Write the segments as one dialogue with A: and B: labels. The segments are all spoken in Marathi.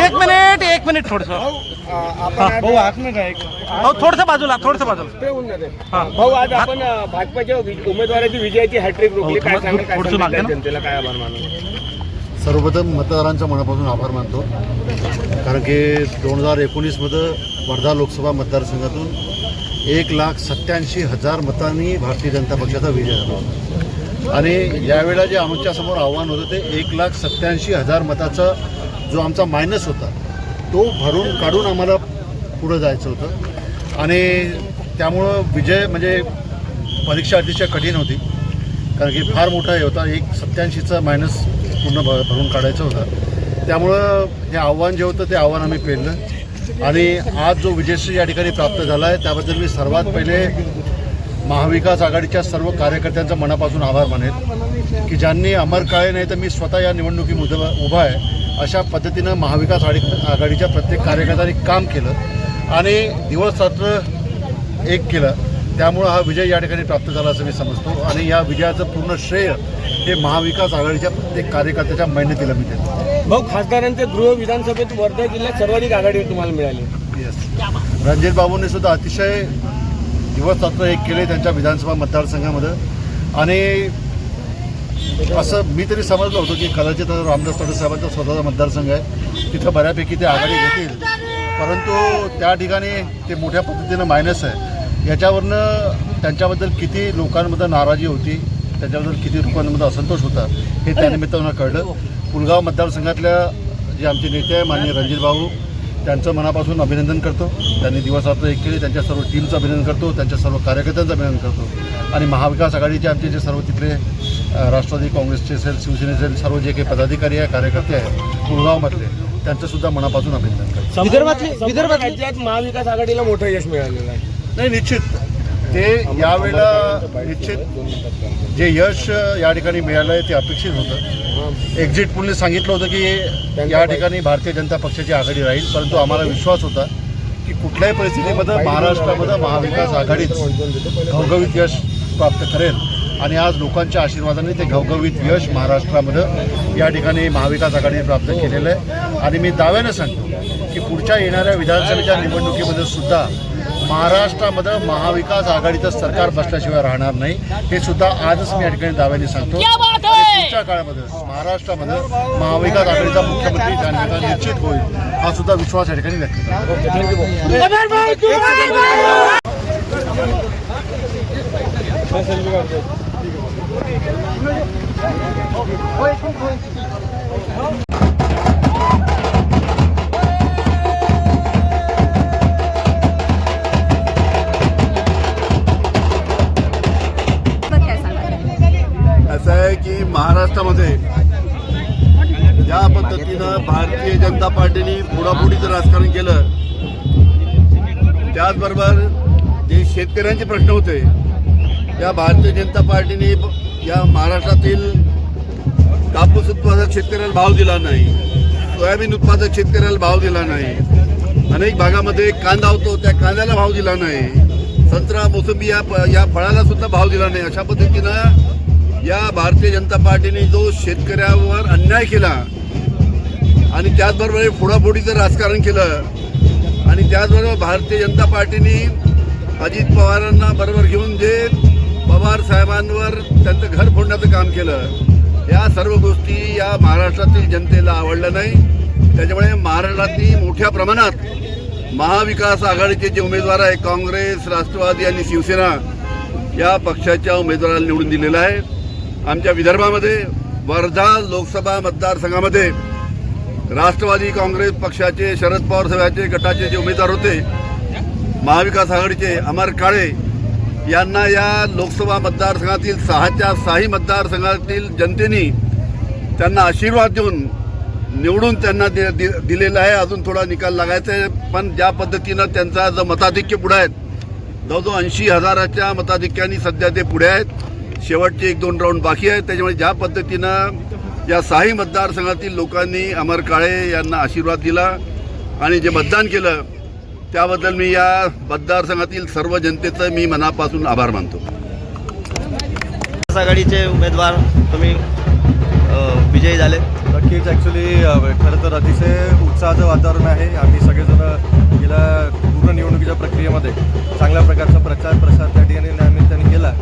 A: एक मिनिट एक मिनिट थोडस. थोडस बाजूला थोडस बाजूला. हा.
B: भाऊ आज आपण भाजपाच्या उमेदवाराची विजयाची हॅट्रिक रोखली काय सांगाल. जनतेला काय आभार मानून
C: सर्वप्रथम मतदारांच्या मनापासून आभार मानतो. कारण की दोन हजार एकोणीसमध्ये वर्धा लोकसभा मतदारसंघातून एक लाख सत्याऐंशी हजार मतांनी भारतीय जनता पक्षाचा विजय झाला होता. आणि यावेळेला जे आमच्यासमोर आव्हान होतं ते एक लाख सत्याऐंशी हजार मताचा जो आमचा मायनस होता तो भरून काढून आम्हाला पुढं जायचं होतं. आणि त्यामुळं विजय म्हणजे परीक्षा अतिशय कठीण होती. कारण की फार मोठा हे होता एक सत्याऐंशीचा मायनस पूर्ण भ भरून काढायचं होता. त्यामुळं हे आव्हान जे होतं ते आव्हान आम्ही पेललं. आणि आज जो विजयश्री या ठिकाणी प्राप्त झाला आहे त्याबद्दल मी सर्वात पहिले महाविकास आघाडीच्या सर्व कार्यकर्त्यांचा मनापासून आभार मानेल की ज्यांनी अमर काळे नाही तर मी स्वतः या निवडणुकीमध्ये उभा आहे अशा पद्धतीनं महाविकास आघाडी आघाडीच्या प्रत्येक कार्यकर्त्यांनी काम केलं आणि दिवस रात्र एक केलं. त्यामुळं हा विजय या ठिकाणी प्राप्त झाला असं मी समजतो आणि या विजयाचं पूर्ण श्रेय हे महाविकास आघाडीच्या प्रत्येक कार्यकर्त्याच्या मेहनतीला मी देतो.
B: भाऊ खासदारांचे गृह विधानसभेत वर्धा जिल्ह्यात सर्वाधिक आघाडी तुम्हाला मिळाली.
C: येस रणजित बाबूंनी सुद्धा अतिशय दिवस रात्र एक केले त्यांच्या विधानसभा मतदारसंघामध्ये. आणि असं मी तरी समजलं होतं की कदाचित रामदास तडे साहेबांचा स्वतःचा मतदारसंघ आहे. तिथं बऱ्यापैकी ते आघाडी घेतील. परंतु त्या ठिकाणी ते मोठ्या पद्धतीनं मायनस आहे. याच्यावरनं त्यांच्याबद्दल किती लोकांमध्ये नाराजी होती त्याच्याबद्दल किती लोकांमध्ये असंतोष होता हे त्यानिमित्तानं कळलं. पुलगाव मतदारसंघातल्या जे आमचे नेते आहे माननीय रणजित भाऊ त्यांचं मनापासून अभिनंदन करतो. त्यांनी दिवसरात्र एक केले त्यांच्या सर्व टीमचं अभिनंदन करतो त्यांच्या सर्व कार्यकर्त्यांचं अभिनंदन करतो. आणि महाविकास आघाडीचे आमचे जे सर्व तिथले राष्ट्रवादी काँग्रेसचे असेल शिवसेनेचे असेल, सर्व जे काही पदाधिकारी आहे कार्यकर्ते आहे पुलगावमधले त्यांचं सुद्धा मनापासून अभिनंदन करतो.
A: विदर्भातली
B: विदर्भात राज्यात महाविकास आघाडीला मोठं यश मिळालेलं आहे.
C: नाही निश्चित. ते यावेळेला निश्चित जे यश या ठिकाणी मिळालं आहे ते अपेक्षित होतं. एक्झिट पोलने सांगितलं होतं की या ठिकाणी भारतीय जनता पक्षाची आघाडी राहील परंतु आम्हाला विश्वास होता की कुठल्याही परिस्थितीमध्ये महाराष्ट्रामध्ये महाविकास आघाडीच घवघवीत यश प्राप्त करेल. आणि आज लोकांच्या आशीर्वादाने ते घवघवीत यश महाराष्ट्रामध्ये या ठिकाणी महाविकास आघाडीने प्राप्त केलेलं आहे. आणि मी दाव्यानं सांगतो की पुढच्या येणाऱ्या विधानसभेच्या निवडणुकीमध्ये सुद्धा महाराष्ट्रामध्ये महाविकास आघाडीचं सरकार बसल्याशिवाय राहणार नाही. हे सुद्धा आजच मी या ठिकाणी दाव्याने सांगतो. पुढच्या काळामध्ये महाराष्ट्रामध्ये महाविकास आघाडीचा मुख्यमंत्री जाणण्याचा निश्चित होईल हा सुद्धा विश्वास या ठिकाणी व्यक्त करतो. महाराष्ट्रामध्ये. ज्या पद्धतीनं भारतीय जनता पार्टीने पुढापुढीचं राजकारण केलं. त्याचबरोबर जे शेतकऱ्यांचे प्रश्न होते त्या भारतीय जनता पार्टीने या महाराष्ट्रातील कापूस उत्पादक शेतकऱ्याला भाव दिला नाही सोयाबीन उत्पादक शेतकऱ्याला भाव दिला नाही अनेक भागामध्ये कांदा होतो त्या कांद्याला भाव दिला नाही संत्रा मोसंबी या या फळाला सुद्धा भाव दिला नाही अशा पद्धतीनं या भारतीय जनता पार्टीने जो शेतकऱ्यावर अन्याय केला आणि त्याचबरोबर फोडाफोडीचं राजकारण केलं आणि त्याचबरोबर भारतीय जनता पार्टीने अजित पवारांना बरोबर घेऊन जे पवार साहेबांवर त्यांचं घर फोडण्याचं काम केलं या सर्व गोष्टी या महाराष्ट्रातील जनतेला आवडल्या नाही. त्याच्यामुळे महाराष्ट्रातील मोठ्या प्रमाणात महाविकास आघाडीचे जे उमेदवार आहे काँग्रेस राष्ट्रवादी आणि शिवसेना या पक्षाच्या उमेदवाराला निवडून दिलेला आहे. आमच्या विदर्भामध्ये वर्धा लोकसभा मतदारसंघामध्ये राष्ट्रवादी काँग्रेस पक्षाचे शरद पवार साहेबांचे गटाचे जे उमेदवार होते महाविकास आघाडीचे अमर काळे यांना या लोकसभा मतदारसंघातील सहाच्या सहाही मतदारसंघातील जनतेने त्यांना आशीर्वाद देऊन निवडून त्यांना दि, दि, दिलेला आहे. अजून थोडा निकाल लागायचा आहे पण ज्या पद्धतीनं त्यांचा जो मताधिक्य पुढे आहेत जवळजवळ ऐंशी हजाराच्या मताधिक्याने सध्या ते पुढे आहेत. शेवटचे एक दोन राऊंड बाकी आहेत. त्याच्यामुळे ज्या पद्धतीनं या सहाही मतदारसंघातील लोकांनी अमर काळे यांना आशीर्वाद दिला आणि जे मतदान केलं त्याबद्दल मी या मतदारसंघातील सर्व जनतेचं मी मनापासून आभार मानतो.
D: आघाडीचे उमेदवार तुम्ही विजयी झाले.
E: नक्कीच ॲक्च्युली खरं तर अतिशय उत्साहाचं वातावरण आहे. आम्ही सगळेजण गेल्या पूर्ण निवडणुकीच्या प्रक्रियेमध्ये चांगल्या प्रकारचा प्रचार प्रसार त्या ठिकाणी निमित्ताने केला.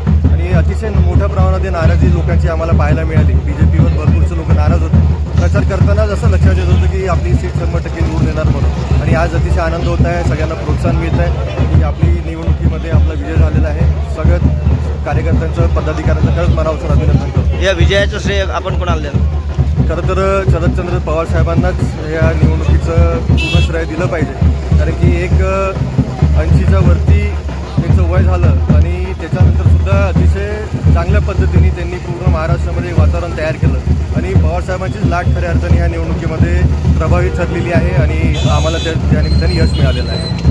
E: नाराजी लोकांची आम्हाला पाहायला मिळाली. बी जे पीवर भरपूरचे लोक नाराज होते. प्रचार करताना जसं लक्षात येत होतं की आपली सीट शंभर टक्के निवडून येणार म्हणून. आणि आज अतिशय आनंद होत आहे सगळ्यांना प्रोत्साहन मिळत आहे. की आपली निवडणुकीमध्ये आपला विजय झालेला आहे. सगळ्यात कार्यकर्त्यांचं पदाधिकाऱ्यांचं खरंच मनापासून अभिनंदन करतो.
D: या विजयाचं श्रेय आपण कोणाला द्याल?
E: खरं तर शरदचंद्र पवार साहेबांनाच या निवडणुकीचं पूर्ण श्रेय दिलं पाहिजे. कारण की एक ऐंशीच्या वरती त्यांचं वय झालं आणि चांगल्या पद्धतीने त्यांनी पूर्ण महाराष्ट्रामध्ये वातावरण तयार केलं. आणि पवारसाहेबांचीच लाट खऱ्या अर्थाने या निवडणुकीमध्ये प्रभावी ठरलेली आहे आणि आम्हाला त्या त्या निमित्ताने यश मिळालेलं आहे.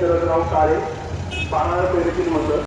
E: शरदराव काळे बारा पेरेतील मतं